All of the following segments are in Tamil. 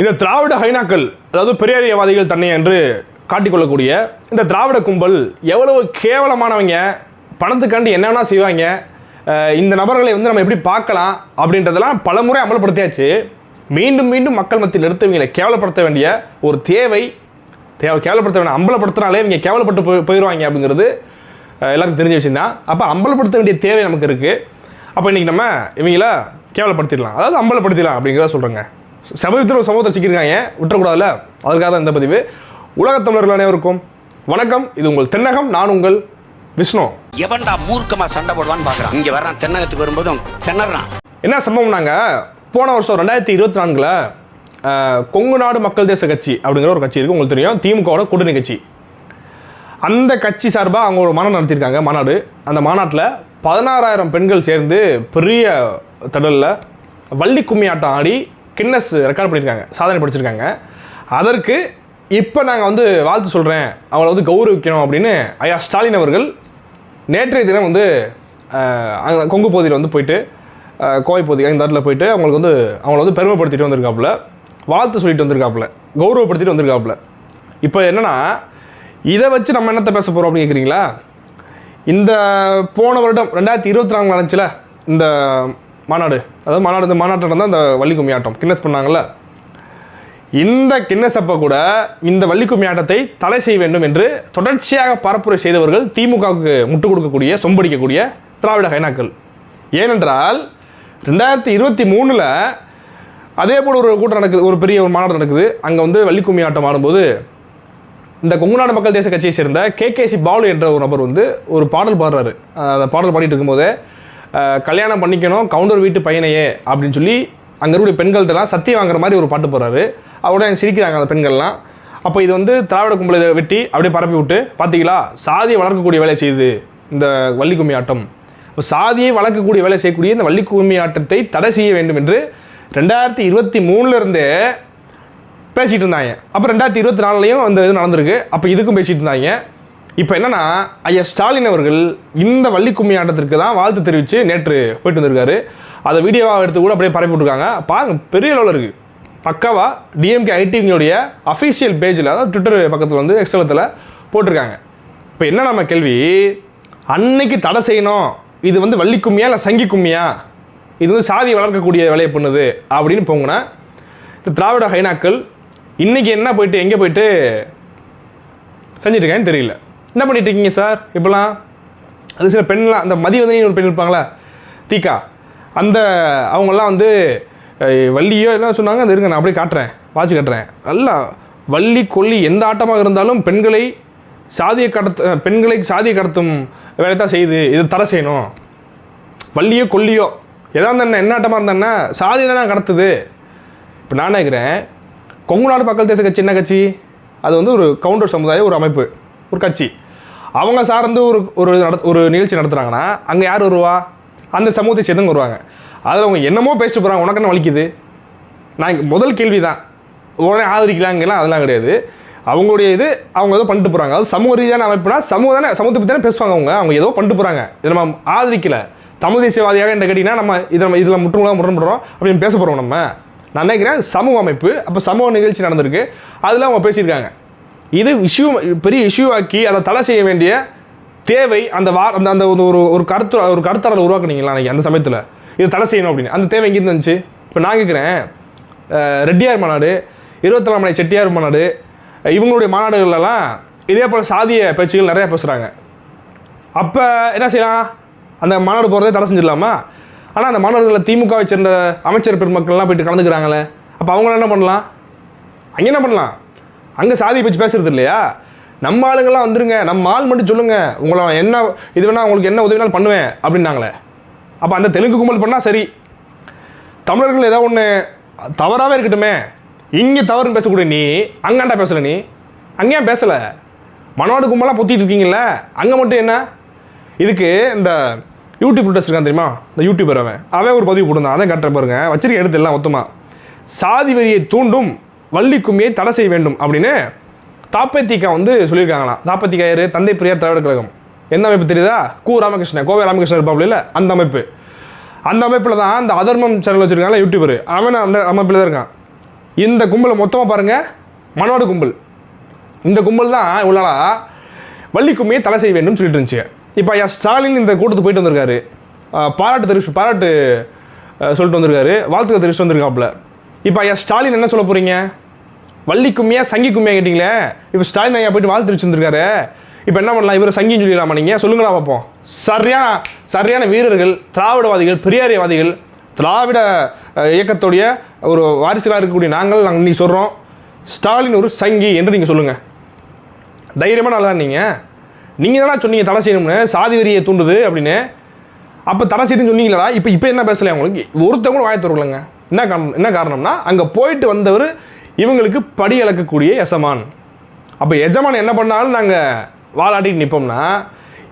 இந்த திராவிட ஹைனாக்கள் அதாவது பெரியாரியவாதிகள் தன்னை என்று காட்டிக்கொள்ளக்கூடிய இந்த திராவிட கும்பல் எவ்வளவு கேவலமானவங்க பணத்துக்காண்டி என்ன செய்வாங்க இந்த நபர்களை வந்து நம்ம எப்படி பார்க்கலாம் அப்படின்றதெல்லாம் பலமுறை அமல்படுத்தியாச்சு. மீண்டும் மீண்டும் மக்கள் மத்தியில் எடுத்து இவங்களை கேவலப்படுத்த வேண்டிய ஒரு தேவை தேவை கேவலப்படுத்த வேண்டிய அம்பலப்படுத்தினாலே இவங்க கேவலப்பட்டு போய் போயிடுவாங்க அப்படிங்கிறது எல்லாருக்கும் தெரிஞ்ச விஷயம் தான் அப்போ அம்பலப்படுத்த வேண்டிய தேவை நமக்கு இருக்குது அப்போ இன்றைக்கி நம்ம இவங்கள கேவலப்படுத்திடலாம். அதாவது அம்பலப்படுத்திடலாம் அப்படிங்கிறத சொல்கிறேங்க சமீபத்தில் ஒரு சமூகத்தை சிக்கியிருக்காங்க. விட்டுறக்கூடாதுல்ல? அதுக்காக தான் இந்த பதிவு. உலகத் தமிழர்கள் அனைவருக்கும் வணக்கம். இது உங்கள் தென்னகம் நான் உங்கள் விஷ்ணு. எவன்டா மூர்க்கமா சண்டை போடுவான்னு பாக்குறான். இங்க வர்றான் தென்னகத்துக்கு வரும்போதும் திணறான். என்ன சம்பவம்னாங்க போன வருஷம் ரெண்டாயிரத்தி இருபத்தி நான்கில் கொங்கு நாடு மக்கள் தேச கட்சி அப்படிங்கிற ஒரு கட்சி இருக்குது உங்களுக்கு தெரியும். திமுகவோட கூட்டணி கட்சி. அந்த கட்சி சார்பாக அவங்க ஒரு மாநாடு நடத்தியிருக்காங்க மாநாடு. அந்த மாநாட்டில் பதினாறாயிரம் பெண்கள் சேர்ந்து பெரிய திடலில் வள்ளி கும்மி ஆட்டம் ஆடி கின்னஸ் ரெக்கார்ட் பண்ணியிருக்காங்க சாதனை படிச்சிருக்காங்க. அதற்கு இப்போ நாங்கள் வந்து வாழ்த்து சொல்கிறேன் அவளை வந்து கௌரவிக்கணும் அப்படின்னு ஐயா ஸ்டாலின் அவர்கள் நேற்றைய தினம் வந்து அங்கே கொங்கு பகுதியில் வந்து போயிட்டு கோவை பகுதி இந்த இடத்துல போயிட்டு அவங்களுக்கு வந்து அவங்கள வந்து பெருமைப்படுத்திட்டு வந்திருக்காப்புல. வாழ்த்து சொல்லிட்டு வந்திருக்காப்புல. கௌரவப்படுத்திட்டு வந்திருக்காப்புல. இப்போ என்னென்னா இதை வச்சு நம்ம என்னத்தை பேச போகிறோம் அப்படின்னு கேட்குறீங்களா இந்த போன வருடம் ரெண்டாயிரத்தி இருபத்தி நாலு நடந்துச்சுல இந்த மாநாடு. அதாவது மாநாடு இந்த மாநாட்டில் நடந்தால் இந்த வள்ளி கும்மி ஆட்டம். கின்னஸ் பண்ணாங்கள்ல இந்த கின்னஸ் அப்போ கூட இந்த வள்ளி கும்மி ஆட்டத்தை தடை செய்ய வேண்டும் என்று தொடர்ச்சியாக பரப்புரை செய்தவர்கள் திமுகவுக்கு முட்டுக் கொடுக்கக்கூடிய சொம்படிக்கக்கூடிய திராவிட ஹைனாக்கள் ஏனென்றால் ரெண்டாயிரத்தி இருபத்தி மூணில் அதே போல் ஒரு கூட்டம் நடக்குது ஒரு பெரிய ஒரு மாநாடு நடக்குது. அங்கே வந்து வள்ளி கும்மி ஆட்டம் ஆடும்போது இந்த கொங்குநாடு மக்கள் தேச கட்சியை சேர்ந்த கேகேசி பாலு என்ற ஒரு நபர் வந்து ஒரு பாடல் பாடுறாரு. அந்த பாடல் பாடிட்டு இருக்கும்போது கல்யாணம் பண்ணிக்கணும் கவுண்டர் வீட்டு பையனையே அப்படின்னு சொல்லி அங்கே இருக்கக்கூடிய பெண்கள்கிட்டலாம் சத்தியம் வாங்குற மாதிரி ஒரு பாட்டு போடுறாரு. அவரோட சிரிக்கிறாங்க அந்த பெண்கள்லாம். அப்போ இது வந்து திராவிட கும்பலை வெட்டி அப்படியே பரப்பி விட்டு பார்த்தீங்களா சாதியை வளர்க்கக்கூடிய வேலை செய்யுது இந்த வள்ளி கும்மி ஆட்டம். இப்போ சாதியை வளர்க்கக்கூடிய வேலை செய்யக்கூடிய இந்த வள்ளிக்கும்மி ஆட்டத்தை தடை செய்ய வேண்டும் என்று ரெண்டாயிரத்தி இருபத்தி மூணுலேருந்தே பேசிகிட்டு இருந்தாங்க. அப்போ ரெண்டாயிரத்தி இருபத்தி நாலுலேயும் அந்த இது நடந்திருக்கு. அப்போ இதுக்கும் பேசிகிட்டு இருந்தாங்க. இப்போ என்னென்னா ஐயா ஸ்டாலின் அவர்கள் இந்த வள்ளி கும்மி ஆட்டத்திற்கு தான் வாழ்த்து தெரிவித்து நேற்று போயிட்டு வந்திருக்காரு. அதை வீடியோவாக எடுத்து கூட அப்படியே பரப்பி விட்ருக்காங்க பாருங்கள் பெரிய அளவில் இருக்குது பக்காவாக டிஎம்கே ஐடிவிங்களுடைய அஃபீஷியல் பேஜில் அதாவது ட்விட்டர் பக்கத்தில் வந்து எக்ஸலத்தில் போட்டிருக்காங்க. இப்போ என்ன நம்ம கேள்வி? அன்னைக்கு தடை செய்யணும். இது வந்து வள்ளி கும்மியா இல்லை சங்கி கும்மியா? இது வந்து சாதி வளர்க்கக்கூடிய வேலையை பண்ணுது அப்படின்னு போங்கன்னா இந்த திராவிட ஹைனாக்கள் இன்றைக்கி என்ன போயிட்டு எங்கே போயிட்டு செஞ்சிட்ருக்கேன்னு தெரியல. என்ன பண்ணிட்டு இருக்கீங்க சார் இப்போலாம் அது சில பெண்லாம் அந்த மதிவதனின்னு ஒரு பெண் இருப்பாங்களா தீக்கா. அந்த அவங்கெல்லாம் வந்து வள்ளியோ எல்லாம் சொன்னாங்க? அது இருங்க நான் அப்படியே காட்டுறேன் வாட்சி காட்டுறேன். நல்லா வள்ளி கொல்லி எந்த ஆட்டமாக இருந்தாலும் பெண்களை சாதியை கடத்த பெண்களை சாதியை கடத்தும் வேலை தான் செய்யுது. இது தர செய்யணும். வள்ளியோ கொல்லியோ எதா இருந்தா என்ன ஆட்டமாக இருந்தேன்னா சாதி தானே கடத்துது. இப்போ நான் நினைக்கிறேன் கொங்கு நாடு மக்கள் தேச கட்சி என்ன கட்சி? அது வந்து ஒரு கவுண்டர் சமுதாய ஒரு அமைப்பு ஒரு கட்சி. அவங்க சார்ந்து ஒரு ஒரு நட ஒரு நிகழ்ச்சி நடத்துகிறாங்கன்னா அங்கே யார் வருவா? அந்த சமூகத்தை சேர்ந்தவங்க வருவாங்க. அதில் அவங்க என்னமோ பேசிட்டு போகிறாங்க உனக்கு என்ன வலிக்குது? நான் முதல் கேள்வி தான் உடனே ஆதரிக்கலாங்கலாம் அதெல்லாம் கிடையாது. அவங்களுடைய இது அவங்க ஏதோ பண்ணிட்டு போகிறாங்க அது சமூக ரீதியான அமைப்புனா சமூக தானே சமூகத்தை பற்றி தானே பேசுவாங்க அவங்க. அவங்க ஏதோ பண்ணிட்டு போகிறாங்க இதை நம்ம ஆதரிக்கலை. தமிழ் தேசியவாதியாக என்ன கேட்டிங்கன்னா நம்ம இதை நம்ம இதில் முற்றுமுழுதாக முரண்படுறோம் அப்படின்னு பேச போகிறோம் நம்ம. நான் நினைக்கிறேன் சமூக அமைப்பு அப்போ சமூக நிகழ்ச்சி நடந்திருக்கு. அதில் அவங்க பேசியிருக்காங்க. இது இஷ்யூ பெரிய இஷ்யூ ஆக்கி அதை தடை செய்ய வேண்டிய தேவை அந்த வா அந்த அந்த ஒரு ஒரு கருத்து ஒரு கருத்தாளர் உருவாக்குனீங்களா அன்றைக்கி அந்த சமயத்தில்? இது தடை செய்யணும் அப்படின்னு. அந்த தேவை எங்கேருந்து இருந்துச்சு இப்போ நான் கேட்குறேன் ரெட்டியார் மாநாடு இருபத்தேழாம் மலை செட்டியார் மாநாடு இவங்களுடைய மாநாடுகள்லாம் இதே போல் சாதிய பேச்சுகள் நிறையா பேசுகிறாங்க அப்போ என்ன செய்யலாம்? அந்த மாநாடு போகிறதே தடை செஞ்சிடலாமா? ஆனால் அந்த மாநாடுகளை திமுகவை சேர்ந்த அமைச்சர் பெருமக்கள்லாம் போயிட்டு கலந்துக்கிறாங்களே. அப்போ அவங்களாம் என்ன பண்ணலாம்? அங்கே என்ன பண்ணலாம்? அங்கே சாதியை பற்றி பேசுறது இல்லையா? நம்ம ஆளுங்கள்லாம் வந்துருங்க. நம்ம ஆள் மட்டும் சொல்லுங்கள் உங்களை என்ன இது வேணால் உங்களுக்கு என்ன உதவினாலும் பண்ணுவேன் அப்படின்னாங்களே. அப்போ அந்த தெலுங்கு கும்பல் பண்ணால் சரி. தமிழர்கள் ஏதோ ஒன்று தவறாகவே இருக்கட்டுமே. இங்கே தவறுன்னு பேசக்கூடிய நீ அங்காண்டா பேசல நீ? அங்கேயும் பேசலை? மனோடு கும்பலாக பொத்திட்டு இருக்கீங்கல்ல. அங்கே மட்டும் என்ன? இதுக்கு இந்த யூடியூப் இருக்கான் தெரியுமா? இந்த யூடியூபர் அவன். அவன் ஒரு பதிவு போட்டிருந்தான். அதை காட்டுறேன் பாருங்க. வச்சிருக்க எடுத்துடலாம் மொத்தமாக சாதி வரியை தூண்டும் வள்ளி கும்மியை தடை செய்ய வேண்டும் அப்படின்னு தாப்பத்திகா வந்து சொல்லியிருக்காங்களாம் தாப்பத்திகா யாரு தந்தை பெரியார் திராவிட கழகம். எந்த அமைப்பு தெரியுதா? கு ராமகிருஷ்ணன் கோவை ராமகிருஷ்ணன் இருப்பாப்புல இல்லை? அந்த அமைப்பு. அந்த அமைப்பில் தான் அந்த அதர்மம் சேனல் வச்சுருக்காங்களா யூடியூபர் அவன் அந்த அமைப்பில் தான் இருக்கான். இந்த கும்பலை மொத்தமாக பாருங்கள் மனோட கும்பல். இந்த கும்பல் தான் இவ்வளோ வள்ளி கும்மியை தடை செய்ய வேண்டும் சொல்லிட்டு இருந்துச்சு. இப்போ எஸ் ஸ்டாலின் இந்த கூட்டத்துக்கு போயிட்டு வந்திருக்காரு. பாராட்டு தெரிவிச்சு பாராட்டு சொல்லிட்டு வந்திருக்காரு. வாழ்த்துக்கள் தெரிவிச்சு வந்திருக்காப்புல. இப்போ ஐயா ஸ்டாலின் என்ன சொல்ல போகிறீங்க வள்ளி கும்மியா சங்கி கும்மியா கேட்டிங்களே? இப்போ ஸ்டாலின் ஐயா போயிட்டு வாழ்த்து தெரிவிச்சு வந்திருக்காரு இப்போ என்ன பண்ணலாம்? இவர் சங்கின்னு சொல்லிடலாமா நீங்கள் சொல்லுங்களா பார்ப்போம். சரியான சரியான வீரர்கள் திராவிடவாதிகள் பெரியாரியவாதிகள் திராவிட இயக்கத்துடைய ஒரு வாரிசுகளாக இருக்கக்கூடிய நாங்கள் நாங்கள் இன்றைக்கி சொல்கிறோம் ஸ்டாலின் ஒரு சங்கி என்று நீங்கள் சொல்லுங்கள் தைரியமாக நல்லா நீங்கள் நீங்கள் தானே சொன்னீங்க தடை செய்யணும்னு சாதி வெறியை தூண்டுது அப்படின்னு. அப்போ தடை செய்யணும்னு சொன்னீங்களா இப்போ இப்போ என்ன பேசலையா உங்களுக்கு? ஒருத்தவங்களும் கூட வாய் என்ன காரணம் என்ன காரணம்னா அங்கே போயிட்டு வந்தவர் இவங்களுக்கு படி அளக்கக்கூடிய எசமான். அப்போ எஜமான் என்ன பண்ணாலும் நாங்கள் வாலாட்டிட்டு நிற்போம்னா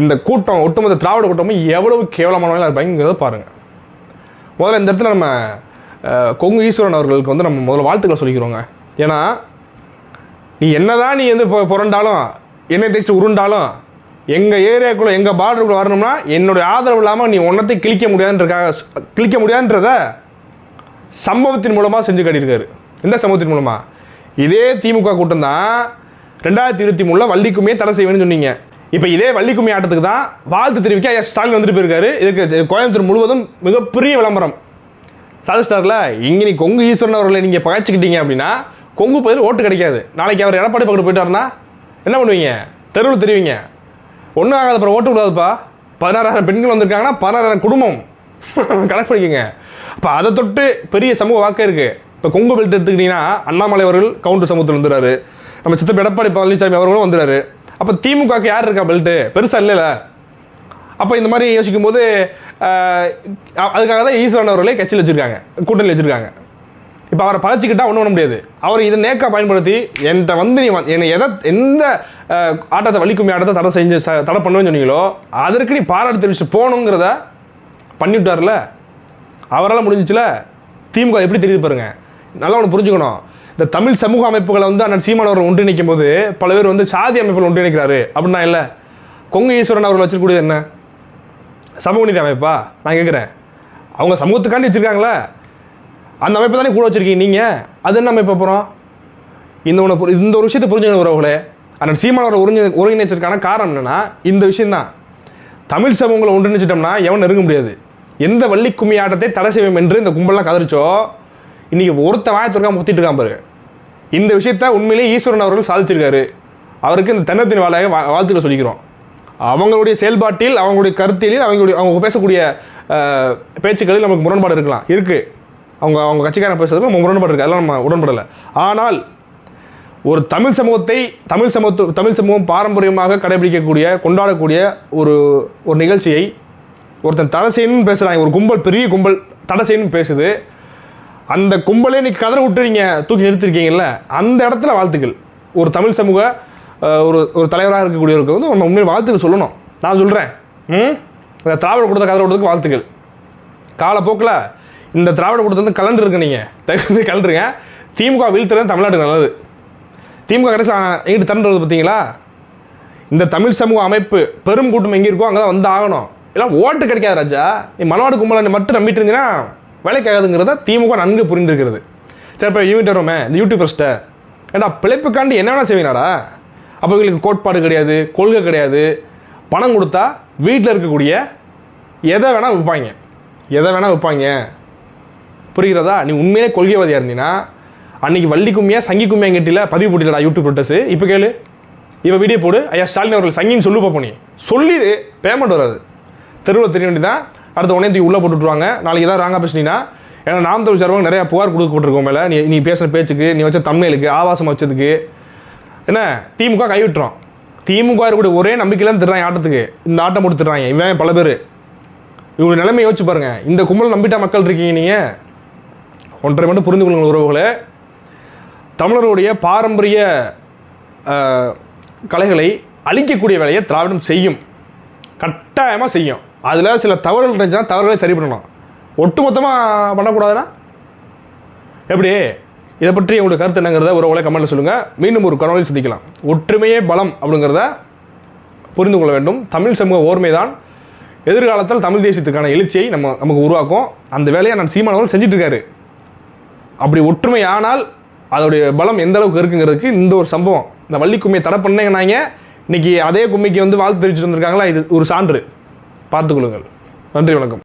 இந்த கூட்டம் ஒட்டுமொத்த திராவிட கூட்டமும் எவ்வளவு கேவலமானவங்களாக இருப்பாங்கிறத பாருங்கள் முதல்ல இந்த இடத்துல நம்ம கொங்கு ஈஸ்வரன் அவர்களுக்கு வந்து நம்ம முதல்ல வாழ்த்துக்களை சொல்லிக்கிறோங்க. ஏன்னா நீ என்னதான் நீ வந்து புரண்டாலும் எண்ணெய் தேய்ச்சி உருண்டாலும் எங்கள் ஏரியாக்குள்ளே எங்கள் பார்டருக்குள்ளே வரணும்னா என்னுடைய ஆதரவு இல்லாமல் நீ ஒன்றத்தை கிழிக்க முடியாதுன்றக்காக கிழிக்க முடியாதுன்றதை சம்பவத்தின் மூலமாக செஞ்சு காட்டியிருக்காரு. எந்த சம்பவத்தின் மூலமாக இதே திமுக கூட்டம் தான் ரெண்டாயிரத்தி இருபத்தி மூணில் வள்ளிக்குமே தடை செய்வேன்னு சொன்னீங்க. இப்போ இதே வள்ளிக்கும்மி ஆட்டத்துக்கு தான் வாழ்த்து தெரிவிக்க ஐயா ஸ்டாலின் வந்துட்டு போயிருக்காரு. இதுக்கு கோயம்புத்தூர் முழுவதும் மிகப்பெரிய விளம்பரம். சாதிச்சிட்டார்ல இங்கே நீ கொங்கு ஈஸ்வரன் அவர்களை நீங்கள் பகைச்சிக்கிட்டீங்க அப்படின்னா கொங்கு பதில் ஓட்டு கிடைக்காது. நாளைக்கு அவர் எடப்பாடி பக்கத்து போயிட்டாருன்னா என்ன பண்ணுவீங்க? தெருவில் தெரிவிங்க. ஒன்றும் ஆகாது அப்புறம் ஓட்டு விடாதுப்பா. பதினாறாயிரம் பெண்கள் வந்திருக்காங்கன்னா பதினாறாயிரம் குடும்பம். கணக்கு பண்ணிக்கோங்க அப்போ அதை தொட்டு பெரிய சமூக வாக்கு இருக்குது இப்போ கொங்கு பெல்ட் எடுத்துக்கிட்டிங்கன்னா அண்ணாமலை அவர்கள் கவுண்டர் சமூகத்தில் வந்துடுறாரு. நம்ம சித்தப்ப எடப்பாடி பழனிசாமி அவர்களும் வந்துடுறாரு. அப்போ திமுகவுக்கு யார் இருக்கா பெல்ட்டு பெருசாக இல்லைல்ல அப்போ இந்த மாதிரி யோசிக்கும் போது அதுக்காக தான் ஈஸ்வரன் அவர்களே கட்சியில் வச்சுருக்காங்க. கூட்டணியில் வச்சுருக்காங்க. இப்போ அவரை பழச்சிக்கிட்டால் ஒன்றும் பண்ண முடியாது. அவர் இதை நேக்காக பயன்படுத்தி என்கிட்ட வந்து நீ என்னை எதை எந்த ஆட்டத்தை வலிக்குமே ஆட்டத்தை தடை செஞ்சு தடை பண்ணுவேன்னு சொன்னீங்களோ அதற்கு நீ பாராட்டு தெரிவிச்சு போகணுங்கிறத பண்ணிவிட்டார்ல? அவரால் முடிஞ்சிச்சுல? திமுக எப்படி தெரியுது பாருங்கள் நல்லா ஒன்று புரிஞ்சுக்கணும். இந்த தமிழ் சமூக அமைப்புகளை வந்து அண்ணன் சீமான் அவர்கள் ஒன்றிணைக்கும் போது பல பேர் வந்து சாதி அமைப்புகள் ஒன்றிணைக்கிறாரு. அப்படின்னா இல்லை கொங்கு ஈஸ்வரன் அவர்கள் வச்சிருக்கூடியது என்ன? சமூக நீதி அமைப்பா? நான் கேட்குறேன். அவங்க சமூகத்துக்காண்டி வச்சுருக்காங்களே. அந்த அமைப்பை தானே கூட வச்சுருக்கீங்க நீங்கள் அது என்ன அமைப்பு அப்புறம்? இந்த ஒன்று இந்த ஒரு விஷயத்தை புரிஞ்சுக்கணும் உறவுகளே. அண்ணன் சீமானவரை ஒருங்கி ஒருங்கிணைச்சிருக்கான காரணம் என்னென்னா இந்த விஷயந்தான் தமிழ் சமூகங்களை ஒன்றிணைச்சிட்டோம்னா எவன் நெருங்க முடியாது? எந்த வள்ளி கும்மி ஆட்டத்தை தடை செய்வோம் என்று இந்த கும்பல்லாம் கதறிச்சோ இன்றைக்கி ஒருத்த வாயை முத்திட்டு இருக்கான் பாருங்க இந்த விஷயத்த உண்மையிலேயே ஈஸ்வரன் அவர்கள் சாதிச்சிருக்காரு. அவருக்கு இந்த தென்னத்தின் வாழையாக வா வாழ்த்துக்களை சொல்லிக்கிறோம். அவங்களுடைய செயல்பாட்டில் அவங்களுடைய கருத்தியலில் அவங்களுடைய அவங்க பேசக்கூடிய பேச்சுக்களில் நமக்கு முரண்பாடு இருக்கலாம். இருக்குது அவங்க அவங்க கட்சிக்காரன் பேசுறதுக்கு நம்ம முரண்பாடு இருக்குது அதெல்லாம் நம்ம உடன்படலை. ஆனால் ஒரு தமிழ் சமூகத்தை தமிழ் சமூகத்து தமிழ் சமூகம் பாரம்பரியமாக கடைபிடிக்கக்கூடிய கொண்டாடக்கூடிய ஒரு ஒரு நிகழ்ச்சியை ஒருத்தன் தடை செய்யணும்னு பேசுகிறாங்க ஒரு கும்பல் பெரிய கும்பல் தடை செய்யணும்னு பேசுது. அந்த கும்பலே இன்றைக்கி கதற விட்டு நீங்கள் தூக்கி நிறுத்திருக்கீங்கல்ல அந்த இடத்துல வாழ்த்துக்கள். ஒரு தமிழ் சமூக ஒரு ஒரு தலைவராக இருக்கக்கூடியவருக்கு வந்து நம்ம உண்மையில் வாழ்த்துக்கள் சொல்லணும். நான் சொல்கிறேன் ம்? இந்த திராவிட கொடுத்த கதற விட்டதுக்கு வாழ்த்துக்கள். காலப்போக்கில் இந்த திராவிட கூட்டத்தில் கலண்டு இருக்கு நீங்கள் தயவுசெய்து கலண்டுருங்க. திமுக வீழ்த்துறது தமிழ்நாட்டுக்கு நல்லது. திமுக கடைசி எங்கிட்டு திரண்டுறது பார்த்தீங்களா இந்த தமிழ் சமூக அமைப்பு பெரும் கூட்டம் எங்கே இருக்கோ அங்கே தான் வந்து ஆகணும். இல்லை ஓட்டு கிடைக்காது ராஜா. நீ மனவாடு கும்பலை மட்டும் நம்பிட்டு இருந்தீங்கன்னா வேலைக்காகாதுங்கிறத திமுக நன்கு புரிந்திருக்கிறது. சரி இப்போ யூனிட் வருமே இந்த யூடியூபர்ஸ்ட்டை ஏடா பிழைப்புக்காண்டி என்ன வேணால் செய்வீங்களாடா அப்போ இவங்களுக்கு கோட்பாடு கிடையாது கொள்கை கிடையாது. பணம் கொடுத்தா வீட்டில் இருக்கக்கூடிய எதை வேணால் விற்பாங்க. எதை வேணால் விற்பாங்க. புரிகிறதா? நீ உண்மையிலே கொள்கைவாதியாக இருந்தீங்கன்னா அன்னைக்கு வள்ளி கும்மியா சங்கி கும்மியா கட்டியில் பதிவு போட்டிலடா யூடியூப் ப்ரோட்டஸ் இப்போ கேளு. இப்போ வீடியோ போடு. ஐயா ஸ்டாலின் அவர்கள் சங்கின்னு சொல்லு பார்ப்போம் நீ. சொல்லிடு பேமெண்ட் வராது. தெருவில் தெரிய வேண்டியதான் அடுத்த உடனே தூக்கி உள்ளே போட்டுட்ருவாங்க நாளைக்கு ஏதாவது ராங்காக பேசுனீங்கன்னா ஏன்னா நாம் தமிழ் சார்பாக நிறையா புகார் கொடுக்கப்பட்டிருக்கோம் மேலே. நீ நீ பேசுகிற பேச்சுக்கு நீ வச்ச தமிழுக்கு ஆவாசம் வச்சதுக்கு. என்ன? திமுக கைவிட்டுறோம் திமுக இருக்கக்கூடிய ஒரே நம்பிக்கையில் திடுறாங்க ஆட்டத்துக்கு. இந்த ஆட்டம் கொடுத்துட்றாங்க இவன் பல பேர். இவங்க நிலைமை யோசிச்சு பாருங்கள் இந்த கும்பல் நம்பிட்டா மக்கள் இருக்கீங்க நீங்கள் ஒன்றரை மட்டும் புரிந்து கொள்ளுங்கள் உறவுகளே. தமிழருடைய பாரம்பரிய கலைகளை அழிக்கக்கூடிய வேலையை திராவிடம் செய்யும். கட்டாயமாக செய்யும். அதில் சில தவறுகள் இருந்துச்சுன்னா தவறுகளை சரி பண்ணணும். ஒட்டுமொத்தமாக பண்ணக்கூடாதுன்னா? எப்படி? இதை பற்றி உங்களுக்கு கருத்து என்னங்கிறத உறவுகளை கமெண்ட்டில் சொல்லுங்கள் மீண்டும் ஒரு கனவில் சிந்திக்கலாம். ஒற்றுமையே பலம் அப்படிங்கிறத புரிந்து கொள்ள வேண்டும். தமிழ் சமூக ஓர்மைதான். எதிர்காலத்தில் தமிழ் தேசியத்துக்கான எழுச்சியை நம்ம நமக்கு உருவாக்கும். அந்த வேலையை நான் சீமானவர்கள் செஞ்சுட்டு இருக்காரு அப்படி ஒற்றுமை ஆனால் அதோடைய பலம் எந்த அளவுக்கு இருக்குங்கிறதுக்கு இந்த ஒரு சம்பவம். இந்த வள்ளி கும்மியை தடை பண்ணீங்கன்னாங்க. இன்றைக்கி அதே கும்மிக்கு வந்து வாழ்த்து தெரிவிச்சுட்டு வந்திருக்காங்களா? இது ஒரு சான்று. பார்த்துக்கொள்ளுங்கள் நன்றி வணக்கம்.